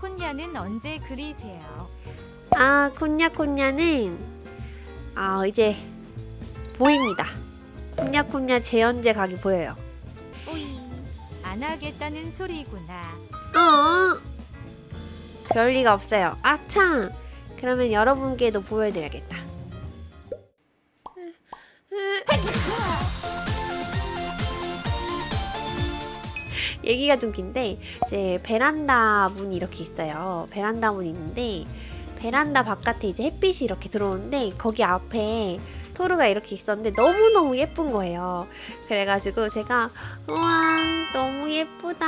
콘야는 언제 그리세요? 아 콘냐 콘냐는 아 이제 보입니다. 콘냐 콘냐 재연재 각이 보여요. 안 하겠다는 소리구나. 어 그럴 리가 없어요. 아 참 그러면 여러분께도 보여드려야겠다. 얘기가 좀 긴데 이제 베란다 문이 이렇게 있어요. 베란다 문이 있는데 베란다 바깥에 이제 햇빛이 이렇게 들어오는데 거기 앞에 토르가 이렇게 있었는데 너무너무 예쁜 거예요. 그래가지고 제가 우와 너무 예쁘다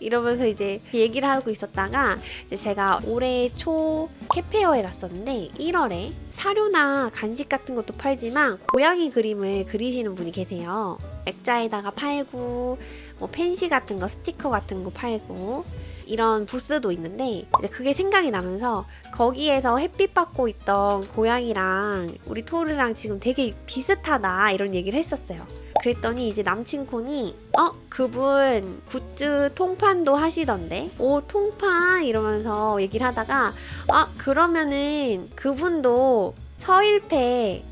이러면서 이제 얘기를 하고 있었다가 이제 제가 올해 초 캐페어에 갔었는데 1월에 사료나 간식 같은 것도 팔지만 고양이 그림을 그리시는 분이 계세요. 액자에다가 팔고 뭐 펜시 같은 거 스티커 같은 거 팔고 이런 부스도 있는데 이제 그게 생각이 나면서 거기에서 햇빛 받고 있던 고양이랑 우리 토르랑 지금 되게 비슷하다 이런 얘기를 했었어요. 그랬더니 이제 남친 콘이 어? 그분 굿즈 통판도 하시던데? 오 통판? 이러면서 얘기를 하다가 아 그러면은 그분도 서일패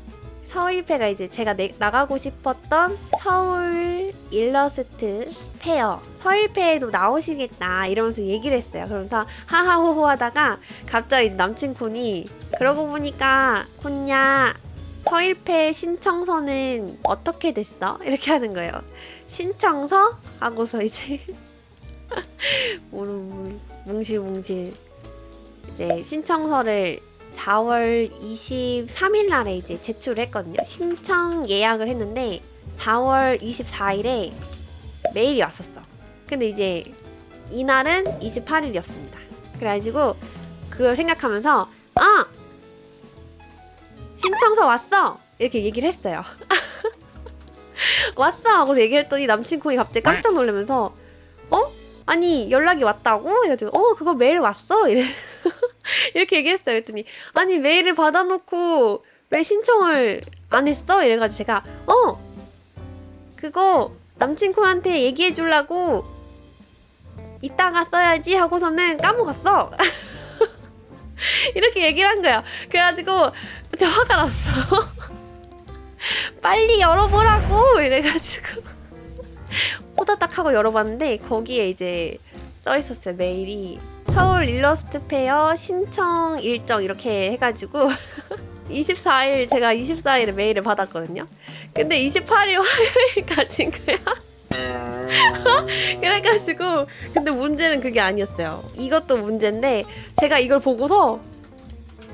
서울패가 이제 제가 내- 나가고 싶었던 서울 일러스트 페어 서울패에도 나오시겠다 이러면서 얘기를 했어요. 그러면서 하하호호 하다가 갑자기 이제 남친 콘이 그러고 보니까 콘야 서일패 신청서는 어떻게 됐어? 이렇게 하는 거예요. 신청서? 하고서 이제 뭉실뭉실 이제 신청서를 4월 23일 날에 이제 제출을 했거든요. 신청 예약을 했는데 4월 24일에 메일이 왔었어. 근데 이제 이날은 28일이었습니다. 그래가지고 그걸 생각하면서 아 신청서 왔어 이렇게 얘기를 했어요. 왔어 하고 얘기했더니 남친 콩이 갑자기 깜짝 놀라면서 어 아니 연락이 왔다고 해가지고 어 그거 메일 왔어 이래 이렇게 얘기했어요. 그랬더니 아니 메일을 받아놓고 왜 신청을 안 했어? 이래가지고 제가 어 그거 남친코한테 얘기해 주려고 이따가 써야지 하고서는 까먹었어. 이렇게 얘기를 한 거야. 그래가지고 진짜 화가 났어. 빨리 열어보라고 이래가지고 호다닥 하고 열어봤는데 거기에 이제 써 있었어요 메일이 서울 일러스트 페어 신청 일정 이렇게 해가지고 24일 제가 24일에 메일을 받았거든요. 근데 28일 화요일까지인 거야. 그래가지고 근데 문제는 그게 아니었어요. 이것도 문제인데 제가 이걸 보고서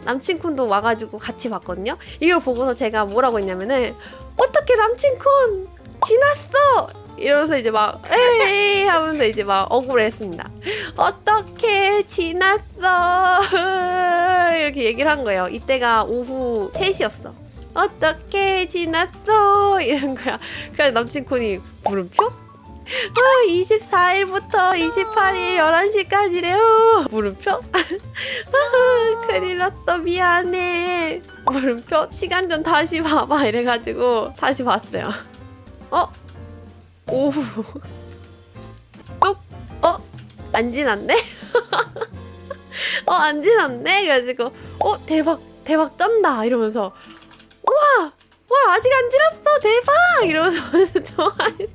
남친쿤도 와가지고 같이 봤거든요. 이걸 보고서 제가 뭐라고 했냐면은 어떻게 남친쿤 지났어 이러면서 이제 막 에이 하면서 이제 막 억울했습니다. 어떻게 지났어 이렇게 얘기를 한 거예요. 이때가 오후 3시였어. 어떻게 지났어 이런 거야. 그래서 남친쿤이 물음표? 아, 24일부터 28일 11시까지래요. 물음표? 아, 큰일 났어. 미안해. 물음표? 시간 좀 다시 봐봐. 이래가지고 다시 봤어요. 어? 오후. 뚝? 어? 안 지났네? 어, 안 지났네? 그래가지고, 어, 대박, 대박 쩐다. 이러면서, 와! 와, 아직 안 지났어! 대박! 이러면서 좋아해.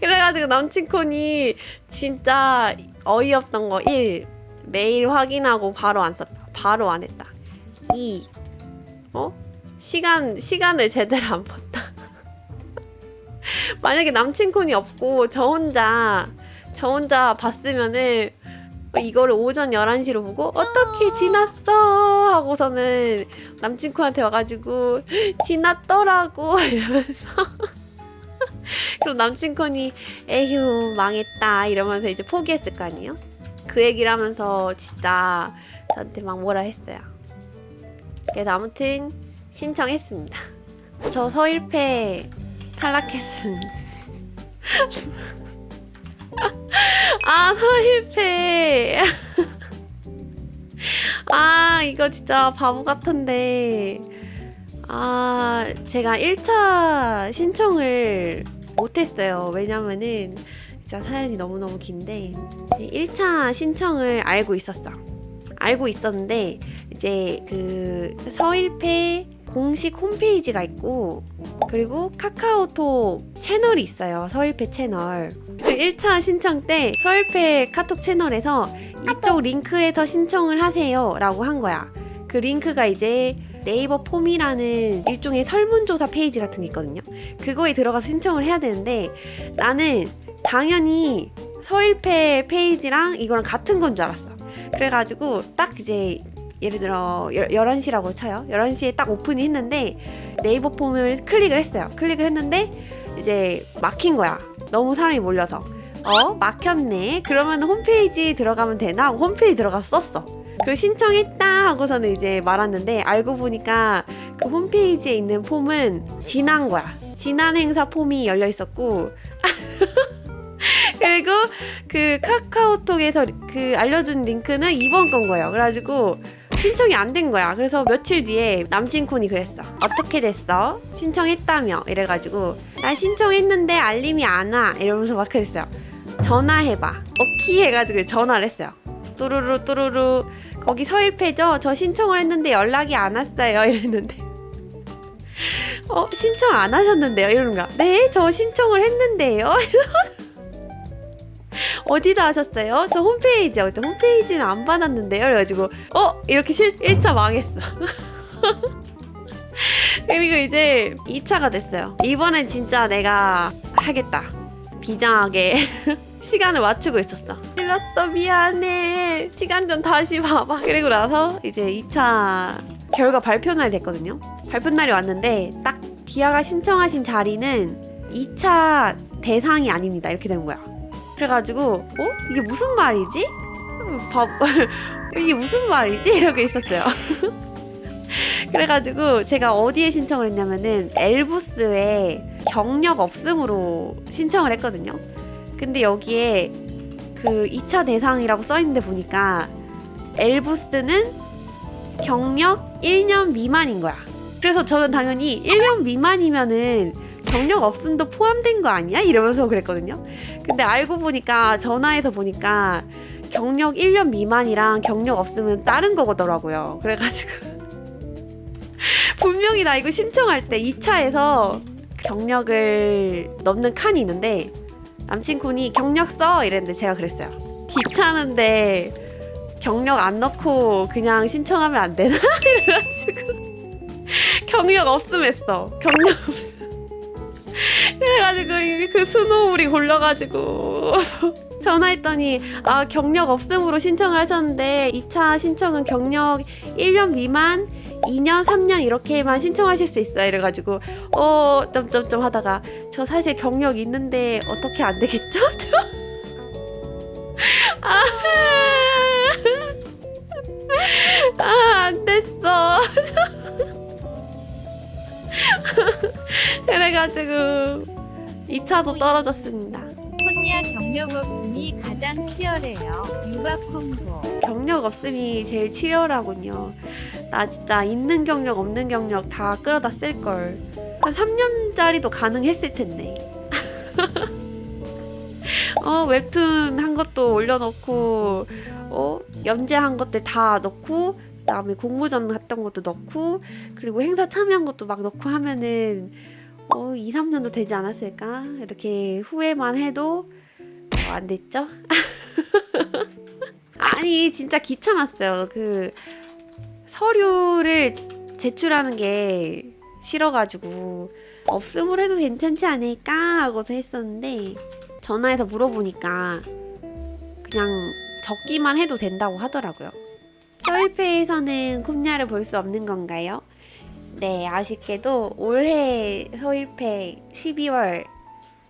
그래가지고 남친콘이 진짜 어이없던 거 1. 메일 확인하고 바로 안 썼다. 바로 안 했다. 2. 어? 시간, 시간을 제대로 안 봤다. 만약에 남친콘이 없고 저 혼자, 저 혼자 봤으면은 이거를 오전 11시로 보고 어떻게 지났어? 하고서는 남친콘한테 와가지고 지났더라고 이러면서 그럼 남친콘이 에휴 망했다 이러면서 이제 포기했을 거 아니에요? 그 얘기를 하면서 진짜 저한테 막 뭐라 했어요. 그래서 아무튼 신청했습니다. 저 서일패 탈락했음. 아 서일패. 아 이거 진짜 바보 같은데. 아 제가 1차 신청을 못했어요. 왜냐면은 진짜 사연이 너무너무 긴데 1차 신청을 알고 있었어. 알고 있었는데 이제 그 서일패 공식 홈페이지가 있고 그리고 카카오톡 채널이 있어요. 서일패 채널. 그 1차 신청 때 서일패 카톡 채널에서 이쪽 링크에서 신청을 하세요 라고 한 거야. 그 링크가 이제 네이버 폼이라는 일종의 설문조사 페이지 같은 게 있거든요. 그거에 들어가서 신청을 해야 되는데 나는 당연히 서일패 페이지랑 이거랑 같은 건 줄 알았어. 그래가지고 딱 이제 예를 들어 11시라고 쳐요. 11시에 딱 오픈이 했는데 네이버 폼을 클릭을 했어요. 클릭을 했는데 이제 막힌 거야. 너무 사람이 몰려서. 어? 막혔네. 그러면 홈페이지 들어가면 되나? 홈페이지 들어가서 썼어. 그리고 신청했다 하고서는 이제 말았는데 알고 보니까 그 홈페이지에 있는 폼은 지난 거야. 지난 행사 폼이 열려 있었고 그리고 그 카카오톡에서 그 알려준 링크는 이번 건 거예요. 그래가지고 신청이 안 된 거야. 그래서 며칠 뒤에 남친 콘이 그랬어. 어떻게 됐어? 신청했다며. 이래가지고 나 신청했는데 알림이 안 와. 이러면서 막 그랬어요. 전화해봐. 오키 해가지고 전화를 했어요. 또루루 또루루 거기 서일패죠? 저 신청을 했는데 연락이 안 왔어요. 이랬는데 어 신청 안 하셨는데요? 이러는 거야. 네, 저 신청을 했는데요. 어디다 하셨어요? 저 홈페이지요. 그랬더니 홈페이지는 안 받았는데요. 그래가지고 어 이렇게 실 1차 망했어. 그리고 이제 2차가 됐어요. 이번엔 진짜 내가 하겠다. 비장하게 시간을 맞추고 있었어. 틀렸어 미안해. 시간 좀 다시 봐봐. 그리고 나서 이제 2차 결과 발표 날 됐거든요. 발표 날이 왔는데 딱 비아가 신청하신 자리는 2차 대상이 아닙니다. 이렇게 된 거야. 그래가지고 어 이게 무슨 말이지? 바, 이게 무슨 말이지? 이렇게 있었어요. 그래가지고 제가 어디에 신청을 했냐면은 엘부스에 경력 없음으로 신청을 했거든요. 근데 여기에 그 2차 대상이라고 써있는데 보니까 엘부스는 경력 1년 미만인 거야. 그래서 저는 당연히 1년 미만이면은 경력 없음도 포함된 거 아니야? 이러면서 그랬거든요. 근데 알고 보니까 전화해서 보니까 경력 1년 미만이랑 경력 없으면 다른 거더라고요. 그래가지고 분명히 나 이거 신청할 때 2차에서 경력을 넣는 칸이 있는데 남친쿤이 경력 써 이랬는데 제가 그랬어요. 귀찮은데 경력 안 넣고 그냥 신청하면 안 되나? 이래가지고 경력 없음 했어. 경력 없음. 그래가지고 그 스노우볼이 골려가지고 전화했더니 아 경력 없음으로 신청을 하셨는데 2차 신청은 경력 1년 미만 2년 3년 이렇게만 신청하실 수 있어요 이래가지고 어 점점점 하다가 저 사실 경력 있는데 어떻게 안 되겠죠? 아, 아, 안 됐어. 그래가지고 2차도 떨어졌습니다. 혼야 경력 없음이 가장 치열해요. 육아 콤보. 경력 없음이 제일 치열하군요. 나 진짜 있는 경력 없는 경력 다 끌어다 쓸 걸. 한 3년짜리도 가능했을 텐데. 어 웹툰 한 것도 올려놓고 어 연재한 것들 다 넣고 그 다음에 공모전 갔던 것도 넣고 그리고 행사 참여한 것도 막 넣고 하면은 어 2, 3년도 되지 않았을까? 이렇게 후회만 해도 어, 안 됐죠? 아니 진짜 귀찮았어요. 그 서류를 제출하는 게 싫어가지고 없음으로 해도 괜찮지 않을까 하고서 했었는데 전화해서 물어보니까 그냥 적기만 해도 된다고 하더라고요. 서일패에서는 콤야를 볼 수 없는 건가요? 네, 아쉽게도 올해 서일패 12월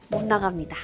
못 나갑니다.